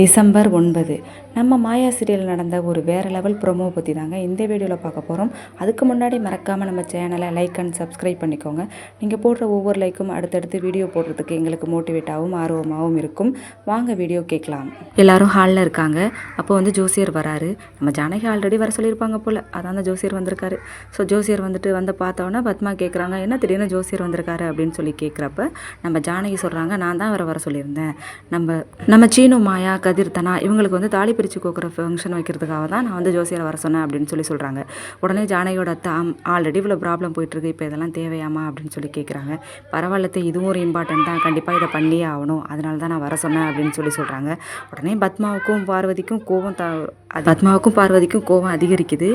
December ஒன்பது. நம்ம மாயா serial நடந்த ஒரு வேறு லெவல் ப்ரொமோ பற்றி தாங்க இந்த வீடியோவில் பார்க்க போகிறோம் அதுக்கு முன்னாடி மறக்காமல் நம்ம சேனலை லைக் அண்ட் சப்ஸ்கிரைப் பண்ணிக்கோங்க. நீங்கள் போடுற ஒவ்வொரு லைக்கும் அடுத்தடுத்து வீடியோ போடுறதுக்கு எங்களுக்கு மோட்டிவேட்டாகவும் ஆர்வமாகவும் இருக்கும். வாங்க வீடியோ கேட்கலாம். எல்லோரும் ஹாலில் இருக்காங்க. அப்போ வந்து ஜோசியர் வராரு. நம்ம ஜானகி ஆல்ரெடி வர சொல்லியிருப்பாங்க போல். அதான் அந்த ஜோசியர் வந்திருக்காரு. ஸோ ஜோசியர் வந்துட்டு வந்து பார்த்தோன்னே பத்மா கேட்குறாங்க என்ன திடீர்னு ஜோசியர் வந்திருக்காரு? அப்படின்னு சொல்லி கேட்குறப்ப நம்ம ஜானகி சொல்கிறாங்க நான் தான் வர வர சொல்லியிருந்தேன். நம்ம நம்ம சீனு மாயா கதிர் தனா இவங்களுக்கு வந்து தாலி பிரித்து கோக்குற ஃபங்க்ஷன் வைக்கிறதுக்காக தான் நான் வந்து ஜோசியரை வர சொன்னேன் அப்படின்னு சொல்லி சொல்கிறாங்க உடனே ஜானகியோட தாம் ஆல்ரெடி இவ்வளோ ப்ராப்ளம் போயிட்டுருக்கு இப்போ இதெல்லாம் தேவையாமா அப்படின்னு சொல்லி கேட்குறாங்க பரவாயில்லத்தை இதுவும் ஒரு இம்பார்ட்டன்ட் தான். கண்டிப்பாக இதை பண்ணியே ஆகணும். அதனால தான் நான் வர சொன்னேன் அப்படின்னு சொல்லி சொல்கிறாங்க உடனே பத்மாவுக்கும் பார்வதிக்கும் கோவம் த பத்மாவுக்கும் பார்வதிக்கும் கோவம் அதிகரிக்குது.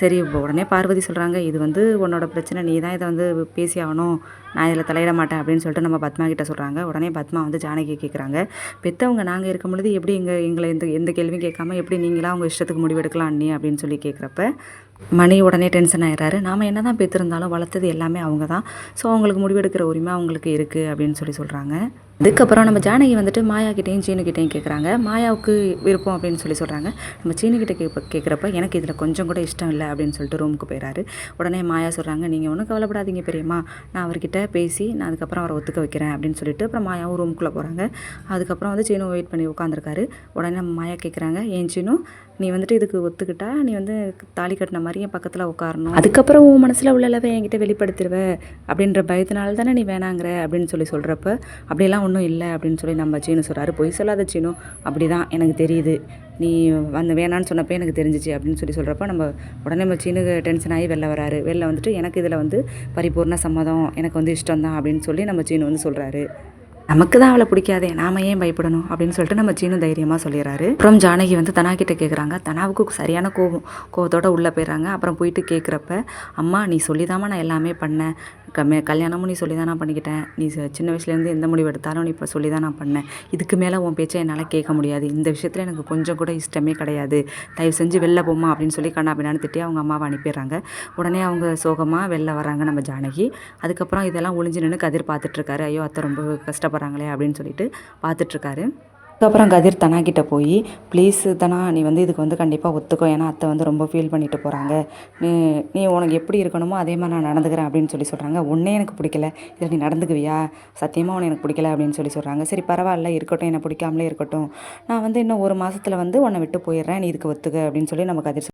சரி உடனே பார்வதி சொல்கிறாங்க இது வந்து உன்னோட பிரச்சனை நீ தான் இதை வந்து பேசி ஆகணும். நான் இதில் தலையிட மாட்டேன் அப்படின்னு சொல்லிட்டு நம்ம பத்மா கிட்ட சொல்கிறாங்க உடனே பத்மா வந்து ஜானகி கேட்குறாங்க பெற்றவங்க நாங்கள் இருக்கும் பொழுது எப்படி எங்கள் எங்களை எந்த எந்த கேள்வியும் கேட்காம எப்படி நீங்களாம் அவங்க இஷ்டத்துக்கு முடிவெடுக்கலாம் நீ? அப்படின்னு சொல்லி கேட்குறப்ப மணி உடனே டென்ஷன் ஆயிடுறாரு. நாம் என்ன தான் பெற்றிருந்தாலும் வளர்த்தது எல்லாமே அவங்க தான். ஸோ அவங்களுக்கு முடிவெடுக்கிற உரிமை அவங்களுக்கு இருக்குது அப்படின்னு சொல்லி சொல்கிறாங்க அதுக்கப்புறம் நம்ம ஜானகி வந்துட்டு மாயா கிட்டேயும் சீனுக்கிட்டேயும் கேட்குறாங்க மாயாவுக்கு விருப்பம் அப்படின்னு சொல்லி சொல்கிறாங்க நம்ம சீனுக்கிட்ட கேட்ப கேட்குறப்ப எனக்கு இதில் கொஞ்சம் கூட இஷ்டம் இல்லை அப்படின்னு சொல்லிட்டு ரூமுக்கு போயிறாரு. உடனே மாயா சொல்கிறாங்க நீங்கள் ஒன்றும் கவலைப்படாதீங்க பெரியம்மா. நான் அவர்கிட்ட பேசி நான் அதுக்கப்புறம் அவரை ஒத்துக்க வைக்கிறேன். அப்படின்னு சொல்லிட்டு அப்புறம் மாயாவும் ரூமுக்குள்ளே போகிறாங்க அதுக்கப்புறம் வந்து சீனு வெயிட் பண்ணி உட்காந்துருக்காரு உடனே நம்ம மாயா கேட்குறாங்க ஏன் சீனு நீ வந்துட்டு இதுக்கு ஒத்துக்கிட்டா நீ வந்து தாலி கட்டின மாதிரி என் பக்கத்தில் உட்காரணும். அதுக்கப்புறம் உன் மனசில் உள்ளளவை என்கிட்ட வெளிப்படுத்திடுவ அப்படின்ற பயத்தினால தானே நீ வேணாங்கிற? அப்படின்னு சொல்லி சொல்கிறப்ப அப்படியெல்லாம் ஒன்றும் இல்லை அப்படின்னு சொல்லி நம்ம சீனு சொல்கிறாரு பொய் சொல்லாத சீனு அப்படி தான் எனக்கு தெரியுது. நீ வந்து வேணான்னு சொன்னப்போ எனக்கு தெரிஞ்சிச்சு அப்படின்னு சொல்லி சொல்கிறப்ப நம்ம உடனே நம்ம சீனுக்கு டென்ஷன் ஆகி வெளில வராரு. வெளில வந்துட்டு எனக்கு இதில் வந்து பரிபூர்ண சம்மதம் எனக்கு வந்து இஷ்டம் தான் அப்படின்னு சொல்லி நம்ம சீனு வந்து சொல்கிறாரு நமக்கு தான் அவளை பிடிக்காதே நாம ஏன் பயப்படணும் அப்படின்னு சொல்லிட்டு நம்ம சீனு தைரியமாக சொல்லிடுறாரு. அப்புறம் ஜானகி வந்து தனா கிட்ட கேட்குறாங்க தனாவுக்கு சரியான கோவம் கோவத்தோட உள்ளே போயிடுறாங்க. அப்புறம் போயிட்டு கேட்குறப்ப அம்மா நீ சொல்லிதாம்மா நான் எல்லாமே பண்ணேன். கம்மி கல்யாணமும் நீ சொல்லி தான் நான் பண்ணிக்கிட்டேன். நீ சின்ன வயசுலேருந்து எந்த முடிவு எடுத்தாலும் நீ இப்போ சொல்லி தான் நான் பண்ணேன். இதுக்கு மேலே உன் பேச்சை என்னால் கேட்க முடியாது. இந்த விஷயத்தில் எனக்கு கொஞ்சம் கூட இஷ்டமே கிடையாது. தயவு செஞ்சு வெளில போமா அப்படின்னு சொல்லி கண்ணா பின்னான்னு திட்டி அவங்க அம்மாவை அனுப்பிடுறாங்க. உடனே அவங்க சோகமாக வெளில வராங்க நம்ம ஜானகி. அதுக்கப்புறம் இதெல்லாம் ஒளிஞ்சு நின்று கதிர் பார்த்துட்ருக்காரு ஐயோ அத்தை ரொம்ப கஷ்டப்படுறாங்களே அப்படின்னு சொல்லிட்டு பார்த்துட்ருக்காரு அதுக்கப்புறம் கதிர் தனாக்கிட்ட போய் ப்ளீஸ் தனா நீ வந்து இதுக்கு வந்து கண்டிப்பாக ஒத்துக்கோ. ஏன்னா அத்தை வந்து ரொம்ப ஃபீல் பண்ணிட்டு போகிறாங்க நீ நீ உனக்கு எப்படி இருக்கணுமோ அதே மாதிரி நான் நடந்துக்கிறேன் அப்படின்னு சொல்லி சொல்கிறாங்க ஒன்றே எனக்கு பிடிக்கல. இதில் நீ நடந்துக்குவியா? சத்தியமாக உன்னை எனக்கு பிடிக்கல அப்படின்னு சொல்லி சொல்கிறாங்க சரி பரவாயில்ல. இருக்கட்டும். என்னை பிடிக்காமலே இருக்கட்டும். நான் வந்து இன்னும் ஒரு மாதத்தில் வந்து உன்னை விட்டு போயிடுறேன். நீ இதுக்கு ஒத்துக்க அப்படின்னு சொல்லி நம்ம கதிர்